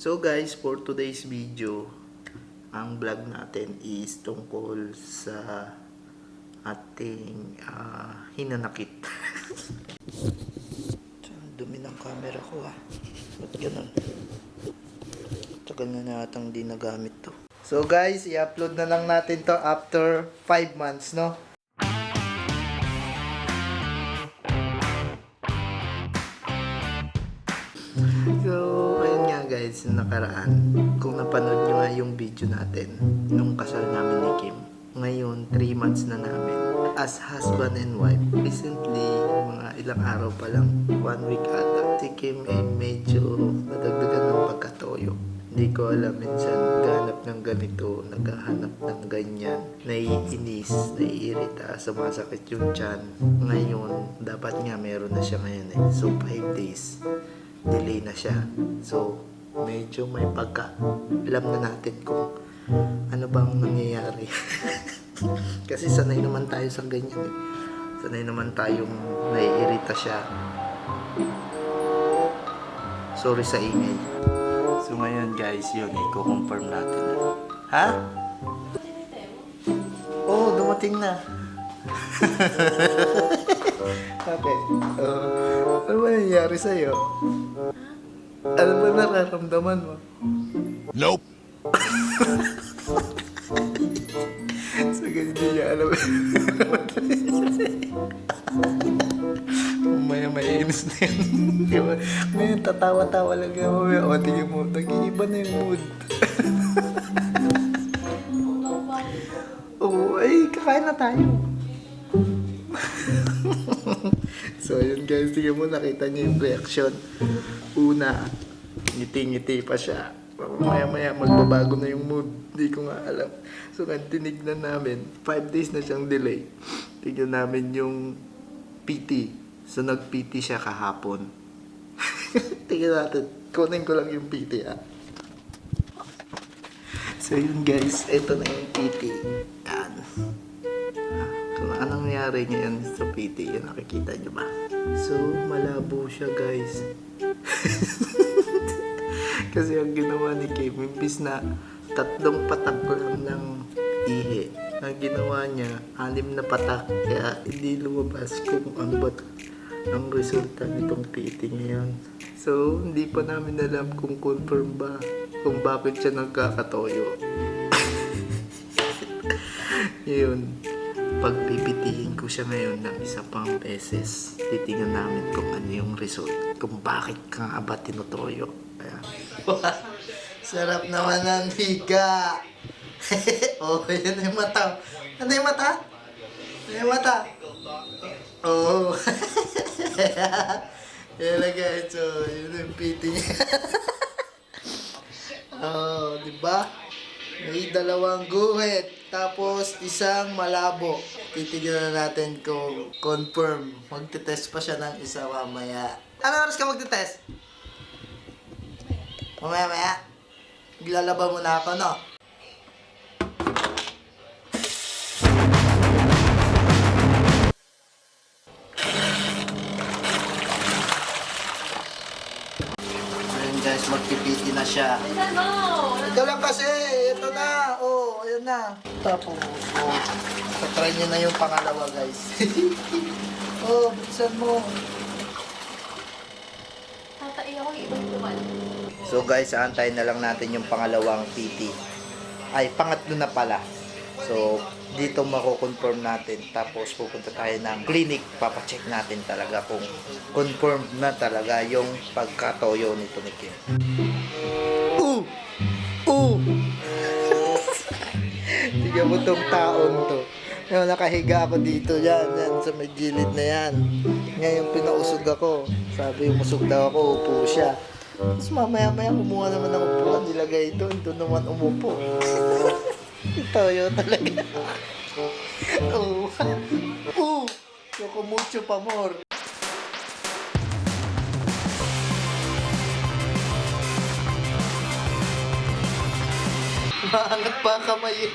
So guys, for today's video, ang vlog natin is tungkol sa ating ah, hinanakit. Dumi ng camera ko ah. Ba't ganun? Tagal na natang di nagamit to. So guys, i-upload na lang natin to after 5 months, no? Guys, yung nakaraan. Kung napanood nyo nga yung video natin nung kasal namin ni Kim. Ngayon, 3 months na namin. As husband and wife. Recently, mga ilang araw pa lang, one week ata, si Kim ay medyo nadagdagan ng pagkatoyo. Hindi ko alam, minsan ganap ng ganito, naghahanap ng ganyan, naiinis, naiirita, sumasakit yung tiyan. Ngayon, dapat nga meron na siya ngayon eh. So, 5 days delay na siya. So, medyo may pagka alam na natin kung ano bang nangyayari. Kasi sanay naman tayo sa ganyan eh. Sanay naman tayong naiirita siya. Sorry sa ingay. So ngayon guys, yun, i-confirm natin na. Ha? Oh, dumating na. Bakit? Uh, ano ba nangyayari sa'yo? Ano ba nararamdaman mo? Nope. So, ganyan din niya alam. Mamaya may inis na yan. Di ba? Ngayon, tatawa-tawa lang yan. Mamaya, o, tingin mo, nag-iiba na yung mood. Oo, ay, kakain na tayo. so, yun guys, tingnan mo, nakita niyo yung reaction. Una, ngiti-ngiti pa siya. Maya-maya, magbabago na yung mood. Hindi ko nga alam. So, kaya tinignan namin, 5 days na siyang delay. Tignan namin yung PT. So, nag-PT siya kahapon. Tingnan natin. Kunin ko lang yung PT, ah. So, yun guys. Ito na yung PT. Yan. Kung anong nangyari ngayon sa PT, yun nakikita nyo ba? So, malabo siya guys. Kasi ang ginawa ni Kim, imbis na tatlong patak lang ng ihi, ang ginawa niya, anim na patak. Kaya hindi lumabas kung ano ba ang resulta nitong PT ngayon. So, hindi pa namin alam kung confirm ba kung bakit siya nagkakatoyo. Yun. Pagpipitihin ko siya ngayon ng isa pang beses, titingnan namin kung ano yung result. Kung bakit ka nga ba tinutoyo. Ayan. Sarap naman ng higa. oh, yun yung mata. Ano yung mata? Ano yung mata? Oh. yan na guys. So, yun yung piti niya. oh, di ba? May dalawang guhit, tapos isang malabo. Titignan na natin kung confirm. Magte-test pa siya ng isa mamaya. Ano oras ka magte-test? Mamaya maya. Glalaba mo na ako, no? Magpipiti na siya. Ito lang kasi, ito na. Oh, ayun na. Tapos, oh, try niyo na yung pangalawa, guys. oh, bilisan mo. Tatai ako ibang. So guys, aantayin na lang natin yung pangalawang PT. Ay, pangatlo na pala. So, dito mako-confirm natin. Tapos pupunta tayo ng clinic. Papacheck natin talaga kung confirm na talaga yung pagkatoyo nito ni Kim. Uh! Uh! Tignan mo tong taon to. Ngayon, nakahiga ako dito yan, yan sa may gilid na yan. Ngayon, pinausog ako. Sabi, umusog daw ako, upo siya. Tapos mamaya-maya kumuha naman ng upuan, nilagay doon, doon naman umupo. Ito yun talaga. Oo. Oo. Yoko mucho pa more. Maangat pa kamay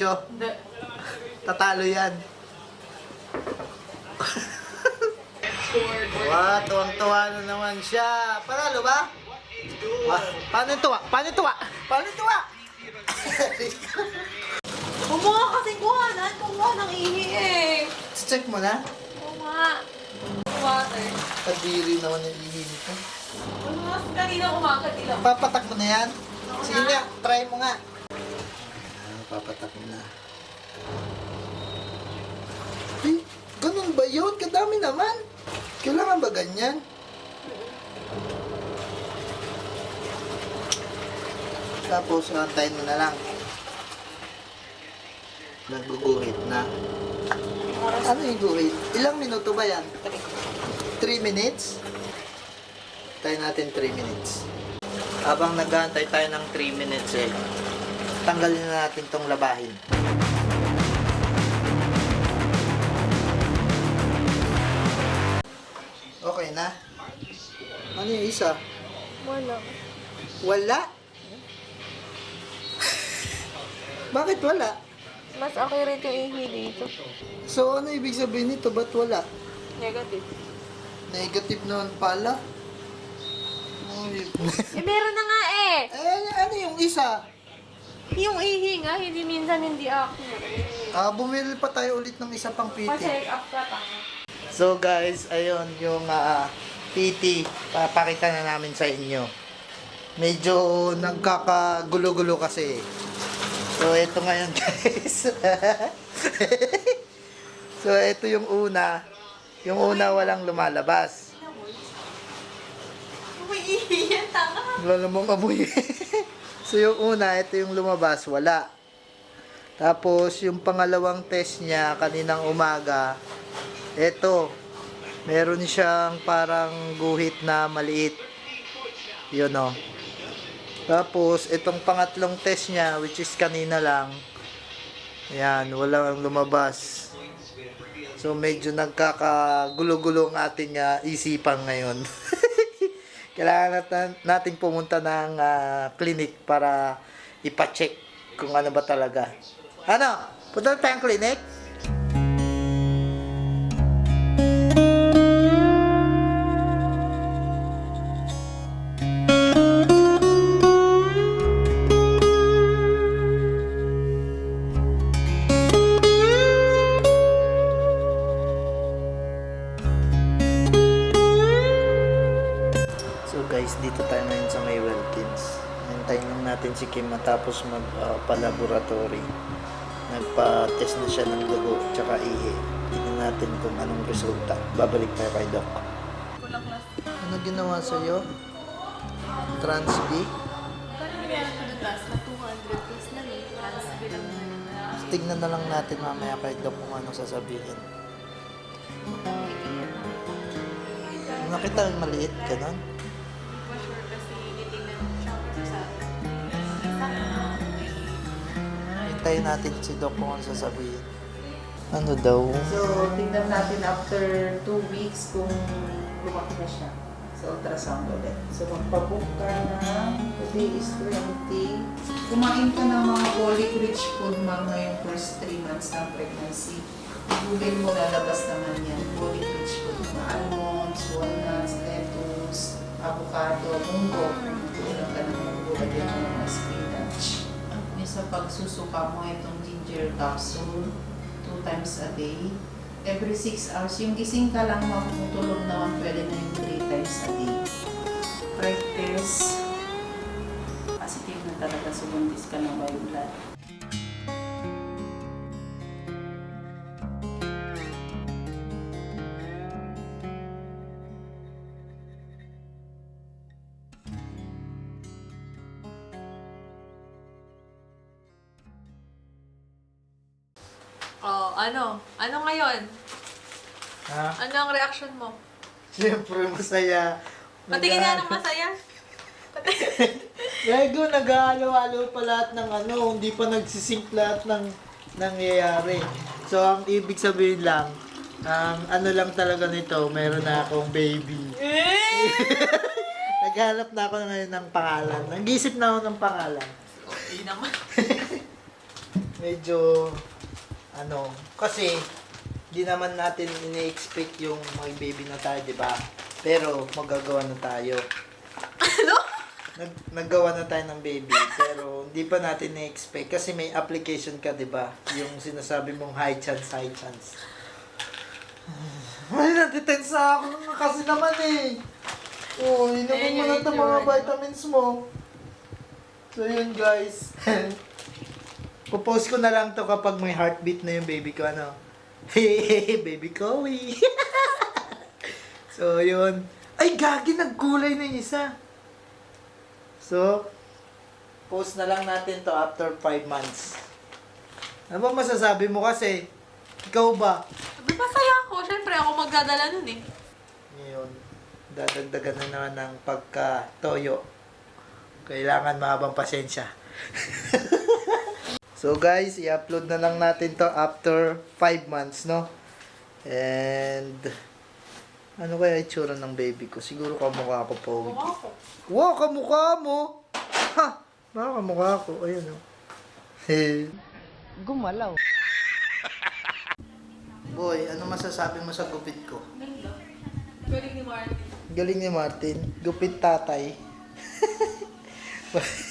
Mucho? Hindi. Tatalo yan. Wow, tuwang-tuwa na naman siya. Panalo ba? Ah, paano tuwa? Paano tuwa? Paano tuwa? Kumuha kasi kuhanan. Kumuha ng ihi eh. Check mo na. Kumuha. Water. Kadiri naman yung ihi nito. Kumuha kanina umaga nila. Papatak mo na yan. Sige nga, try mo nga. Papatak na. Eh, ganun ba yun? Kadami naman. Kailangan ba ganyan? Tapos, antayin mo na lang. Naguguhit na. Ano yung guhit? Ilang minuto ba yan? 3 minutes? Tayo natin 3 minutes. Habang nag-aantay tayo ng 3 minutes eh, tanggalin na natin tong labahin. Okay na? Ano yung isa? Wala. Wala? Bakit wala? Mas okay rin yung ihi dito. So ano ibig sabihin nito? Ba't wala? Negative. Negative naman pala. Ay, Eh, meron na nga eh. eh, ano yung isa? Yung ihi nga, hindi minsan hindi accurate. Ah, bumili pa tayo ulit ng isa pang PT. Pa-check up ka pa. So guys, ayun yung ah, PT. Papakita na namin sa inyo. Medyo nagkakagulo-gulo kasi. So ito ngayon guys. so ito yung una. Yung una walang lumalabas. Yan, tanga. Wala namang amoy. so yung una, ito yung lumabas, wala. Tapos yung pangalawang test niya kaninang umaga, ito, meron siyang parang guhit na maliit. Yun o. Tapos itong pangatlong test niya, which is kanina lang, yan, walang lumabas. So medyo nagkakagulo-gulo ang ating ah, isipan ngayon. Kailangan natin, nating pumunta ng ah, clinic para ipacheck kung ano ba talaga. Ano? Punta tayong clinic? Matapos magpa-laboratory. Nagpa-test na siya ng dugo tsaka ihi. Tingnan natin kung anong resulta. Babalik tayo kay Doc. Ano ginawa sa'yo? Trans B? Paano nangyari ko doon last na 200 plus na. Trans bilang Tignan na lang natin mamaya kay Doc kung ano sasabihin. Nakita maliit, ganun? Hintayin natin si Doc kung ano sasabihin. Ano daw? So, tingnan natin after 2 weeks kung lumaki na siya sa ultrasound ulit. So, magpabook ka na. Today is 20. Kumain ka ng mga folic-rich food ma'am ngayong first 3 months ng pregnancy. Google mo, lalabas naman yan. Folic-rich food. Mga almonds, walnuts, lettuce, avocado, munggo. Kulang ka ng munggo. Lagyan mo ng spinach. Sa pagsusuka mo, itong ginger capsule two times a day. Every 6 hours. Yung gising ka lang, makutulog naman, pwede na yung 3 times a day. Test. Positive na talaga subuntis ka ng white blood. Ano? Ano ngayon? Ha? Ano ang reaction mo? Siyempre masaya. Patingin nga ng masaya. Lego, nag-halo-halo pa lahat ng ano, hindi pa nagsisync lahat ng nangyayari. So, ang ibig sabihin lang, ang ano lang talaga nito, meron na akong baby. Naghanap na ako ngayon ng pangalan. Nag-isip na ako ng pangalan. Okay naman. medyo ano, kasi di naman natin ini-expect yung may baby na tayo, di ba? Pero magagawa na tayo. Ano? Nag, naggawa na tayo ng baby, pero hindi pa natin na-expect kasi may application ka, di ba? Yung sinasabi mong high chance, high chance. Ay, natitense na ako nga kasi naman eh. Oh, inumin mo na itong mga vitamins mo. So yun guys. Pupost ko na lang to kapag may heartbeat na yung baby ko, ano. Hey, baby Koey. so yun. Ay, gagi, nagkulay na yung isa. So, post na lang natin to after 5 months. Ano ba masasabi mo kasi? Ikaw ba? Sabi, masaya ako. Siyempre, ako magdadala nun eh. Ngayon, dadagdagan na naman ng pagka-toyo. Kailangan mahabang pasensya. so guys, i-upload na lang natin to after 5 months, no? And, ano kaya itsura ng baby ko? Siguro kamukha ko po. Mukha ko. Wow, kamukha mo! Ha! Baka kamukha ko. Ayun, oh. Gumalaw. Boy, ano masasabi mo sa gupit ko? Ganda. Galing ni Martin. Galing ni Martin. Gupit tatay.